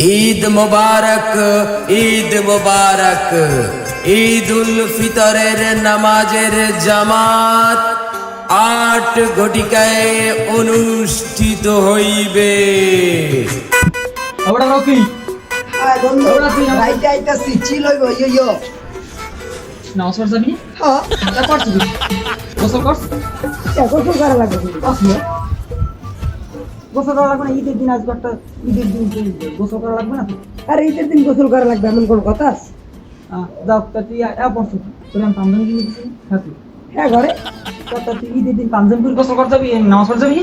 ঈদ মোবারক ঈদ মোবারক ঈদ উল ফিতরের নামাজের জামাত আট ঘটিকায় অনুষ্ঠিত হইবে। আমরা রকি হ্যাঁ বন্ধু ওরা তুই আমার- রাইতে আইতাছি চিল হইব ইয়ো ইয়ো। না অসর যাবি হ্যাঁ। করছ গোসল করছ? গোসল করা লাগবে। আসলে? গোসল করা লাগবে না ঈদের দিন আসবে একটা ঈদের দিন তুই গোসল করা লাগবে না? আর ঈদের দিন গোসল করা লাগবে এমন কোনো কথা আছে? যাও তা তুই পড়ছ তোর আমি পাঞ্জাবি কিনে দিছি হ্যাঁ তুই। হ্যাঁ ঘরে। তা তুই ঈদের দিন পাঞ্জাবি পরে গোসল করতে যাবি নামাজ পড়তে যাবি?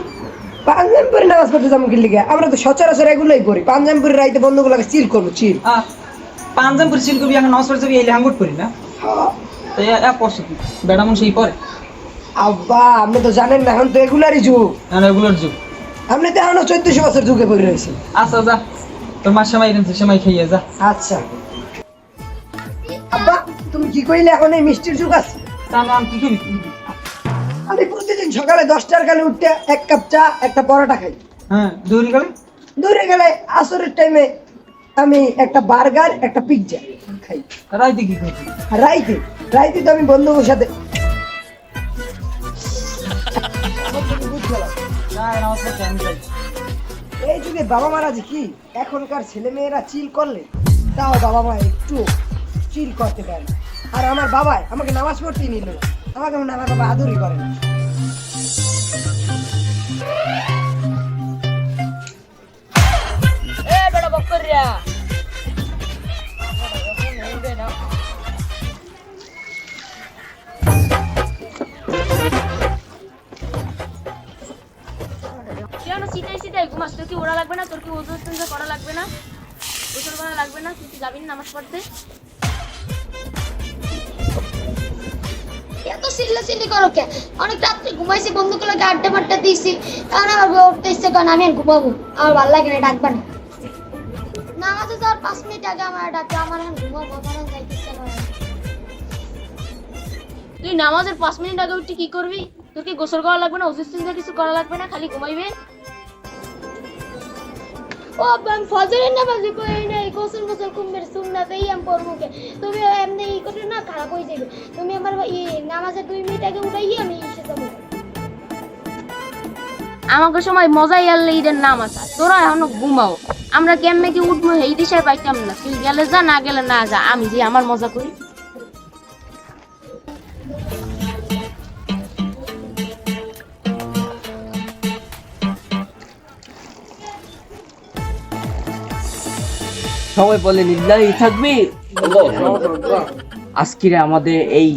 পাঞ্জাবি পরে নামাজ পড়তে যাব কি লিগে আমরা তো সচরাচর এগুলোই করি পাঞ্জাবি পরে রাইতে বন্ধুগুলোকে চিল করব চিল। পাঞ্জাবি পরে সিল করবি এখন নামাজ পড়তে যাবি এই লেহাঙ্গুট করি না? হ্যাঁ। তো এ পড়ছ তুই। বেড়া মন সেই পরে। আব্বা আপনি তো জানেন না এখন তো এগুলারই যুগ। এখন এগুলোর যুগ। আপনি তো এখনও চোদ্দশো বছর যুগে পড়ে রয়েছে আচ্ছা যা। তোর মার সময় এনেছে সময় খাইয়ে যা। আচ্ছা। আব্বা তুমি কি কইলে এখন এই মিষ্টির যুগ আছে? তা না আমি কি প্রতিদিন সকালে দশটার কালে উঠতে এক কাপ চা একটা পরোটা খাই। হ্যাঁ দৌড়ি গেলে? দূরে গেলে আসরের টাইমে আমি একটা বার্গার একটা পিৎজা খাই। রাইতে কি আর রাইতে রাইতে তো আমি বন্ধুদের সাথে না এই যুগে বাবা মারা যে কি? এখনকার ছেলে মেয়েরা চিল করলে, তাও বাবা মা একটু চিল করতে পারে আর আমার বাবাই আমাকে নামাজ পড়তেই নিল, আমাকে আমার বাবা আদরই করে না। সিটাই তোর কি ওরা লাগবে না? তোর কি ওজন ওজন করা লাগবে না? গোসল করা লাগবে না? তুই কি যাবি না নামাজ পড়তে? এত সিল্লা সিল্লি করো কে? অনেক রাত্রে ঘুমাইছি বন্ধুগুলোকে আড্ডা মাড্ডা দিয়েছি। কারণ উঠতে ইচ্ছে করে আমি আর ঘুমাবো। আমার ভালো লাগে না ডাকবা না। নামাজে যাওয়ার পাঁচ মিনিট আগে আমার ডাকে আমার এখন ঘুমাবো আমার যাইতে ইচ্ছে করে না। তুই নামাজের পাঁচ মিনিট আগে উঠে কি করবি? তোর কি গোসল করা লাগবে না? ওজন ওজন কিছু করা লাগবে না? খালি ঘুমাইবে? ও ফজরের নামাজে করি নাই গোসল গোসল কুম্বের সুন্নাতেই আমি পড়ব কে? তুমি এমনি ই করে না খারাপ হয়ে যাবে। তুমি আমার ই নামাজের দুই মিনিট আগে উঠাই আমি এসে যাব। আমাকে সময় মজাই আনলে ঈদের নাম আছে। তোরা এখনও ঘুমাও। আমরা কেমনে কি উঠবো, এই দিশায় পাইতাম না। তুই গেলে যা, না গেলে না যা। আমি যে আমার মজা করি। সবাই বলে লিল্লাহি থাকবে? আজকের আমাদের এই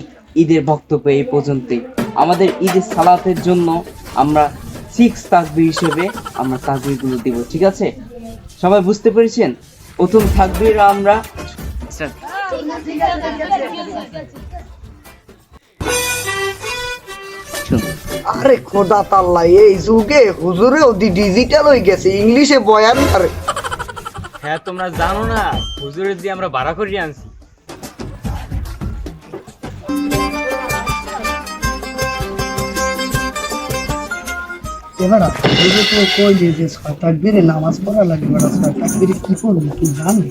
ঈদের বক্তব্য এই পর্যন্তই। আমাদের ঈদের সালাতের জন্য আমরা সিক্স তাকবির হিসেবে আমরা তাকবিরগুলো দিব ঠিক আছে? সবাই বুঝতে পেরেছেন? প্রথম তাকবির আমরা আরে খোদা তাল্লা এই যুগে হুজুরে অতি ডিজিটাল হয়ে গেছে ইংলিশে বয়ান করে। হ্যাঁ তোমরা জানো না হুজুরের দিয়ে আমরা ভাড়া করিয়ে আনছি। এবার এই তো কই যে যে ছয় তাকবীরে নামাজ পড়া লাগে এবার ছয় তাকবীরে কি পড়ব কি জানি?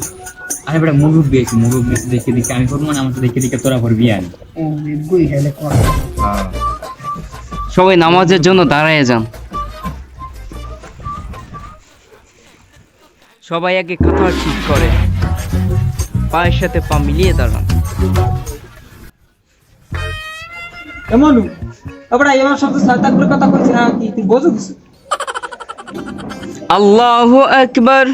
আরে বেটা মুরুব দিয়েছি মুরুব দেখে দেখে আমি করব না আমার দেখে দেখে তোরা করবি আমি ও গেলে কর সবাই নামাজের জন্য দাঁড়ায় যান। সবাই আগে কাতার ঠিক করে। পায়ের সাথে পা মিলিয়ে দাঁড়ান। এমন আমরা এমন শব্দ কথা বলছি না কি তুই বোঝো কিছু? আল্লাহ আকবার।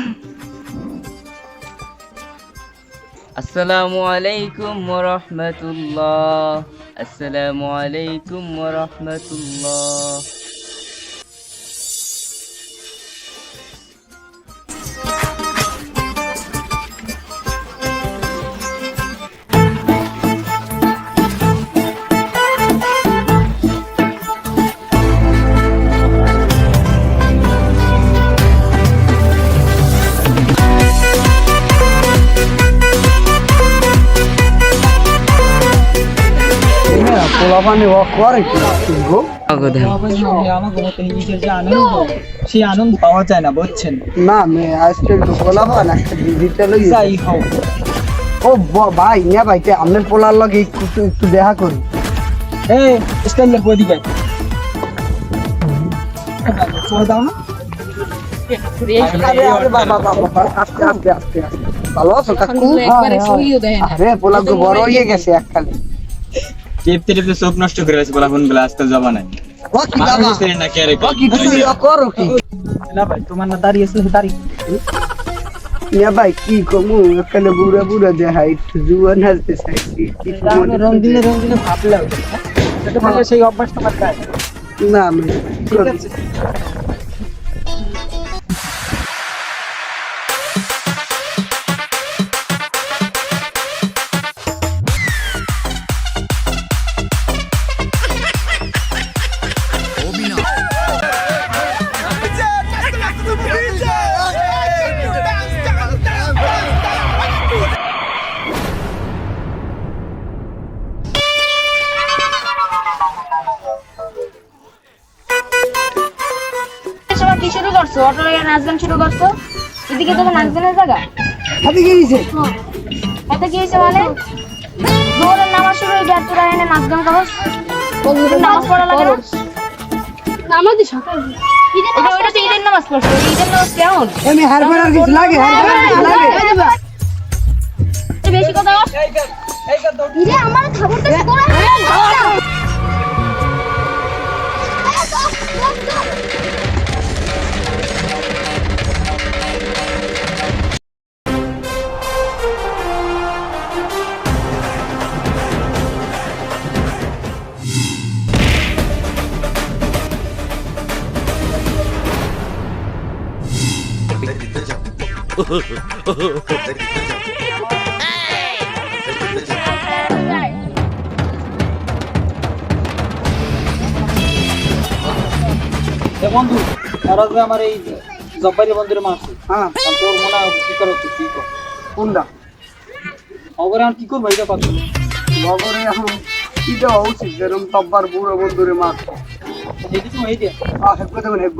আসসালামু আলাইকুম রহমতুল্লাহ আসসালামু আলাইকুম রহমতুল্লাহ করে আনন্দ সেই আনন্দ পাওয়া যায় না বুঝছেন? না মে আজকে একটু পোলাপান একটা ডিজিটাল যাই হোক। ও ভাই না ভাই তে আপনার পোলার লগে একটু একটু দেখা করি। এই স্টাইলের চলে দাও না। আস্তে আস্তে ভালো আছো কাকু? আরে পোলা তো বড় হয়ে গেছে একখানে। টেপতে টেপতে চোখ নষ্ট করে আছে বলা ফোনগুলো আজকাল জমা নাই। রে ভাই তোমার না দাঁড়িয়ে আছে দাঁড়িয়ে। না ভাই কি কমু? এখানে বুড়া বুড়া দেখা একটু জুয়ান হাসতে সেই অভ্যাস তোমার না আমি কি শুরু করছ? অটো লাগে নাচ গান শুরু করছ? এদিকে তো নাচ গানের জায়গা? হাতে কি হয়েছে? এতে কি হয়েছে মানে? দৌড়ের নামাজ শুরু হয়ে তোরা এনে নাচ গান করস নামাজ পড়া লাগে না। নামাজি সকাল ওটা ওটা তো ঈদের নামাজ পড়ছো। ঈদের নামাজ কেমন? আমি হার বেড়ার কিছু লাগে? বেশি কথা ঈদে আমার খবর বন্ধু তারা যে আমার এই জব্বারি বন্ধুরে মারছে হ্যাঁ। তোর মনে হয় কি করো তুই কি কর? কোনটা? অগরে আর কি করব এটা কথা। নগরে এখন কি দেওয়া উচিত? যেরকম তব্বার বুড়ো বন্ধুরে মাছ এই তুমি এই দিয়ে আহ হেব্ব দেবেন হেব্ব